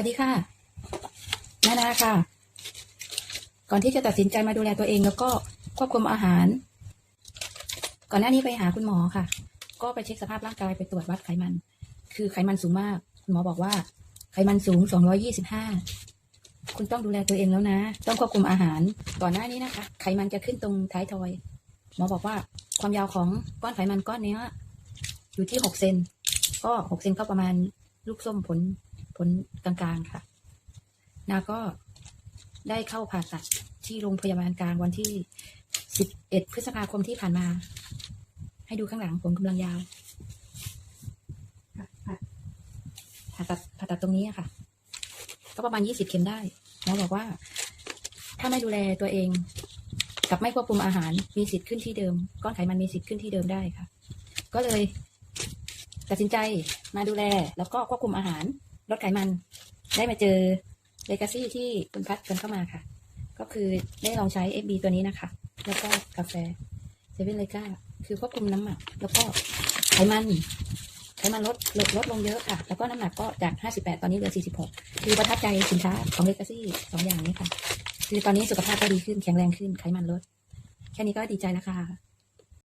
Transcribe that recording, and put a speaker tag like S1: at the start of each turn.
S1: วัสดีค่ะนานาค่ะ ก่อนที่จะตัดสินใจมาดูแลตัวเองแล้วก็ควบคุมอาหาร ก่อนหน้านี้ไปหาคุณหมอค่ะ ก็ไปเช็คสภาพร่างกายไปตรวจวัดไขมัน คือไขมันสูงมาก คุณหมอบอกว่า ไขมันสูง 225 คุณต้องดูแลตัวเองแล้วนะ ต้องควบคุมอาหาร ก่อนหน้านี้นะคะ ไขมันจะขึ้นตรงท้ายทอย หมอบอกว่าความยาวของก้อนไขมันก้อนเนี้อยู่ที่ 6 เซน ก็ 6 เซนก็ประมาณลูกส้มผล ผลกลางๆค่ะ นาก็ได้เข้าผ่าตัดที่โรงพยาบาลกลางวันที่ 11 พฤษภาคมที่ผ่านมา ให้ดูข้างหลังผมกำลังยาวผ่าตัดผ่าตัดตรงนี้ค่ะ ก็ประมาณ 20 เข็มได้หมอบอกว่า ถ้าไม่ดูแลตัวเองกับไม่ควบคุมอาหารมีสิทธิ์ขึ้นที่เดิม ก้อนไขมันมีสิทธิ์ขึ้นที่เดิมได้ค่ะ ก็เลย ตัดสินใจมาดูแลแล้วก็ควบคุมอาหาร ลดไขมัน ได้มาเจอเลกาซี่ที่คุณพัดกันเข้ามาค่ะ ก็คือได้ลองใช้ FB ตัวนี้นะคะ แล้วก็กาแฟเซเว่นเลกาคือควบคุมน้ำหนัก แล้วก็ไขมันไขมันลดลดลดลงเยอะค่ะ แล้วก็น้ำหนักก็จาก 58 ตอนนี้เหลือ 46 คือประทับใจสินค้าของเลกาซี่สองอย่างนี้ค่ะ คือตอนนี้สุขภาพก็ดีขึ้นแข็งแรงขึ้นไขมันลด แค่นี้ก็ดีใจแล้วค่ะ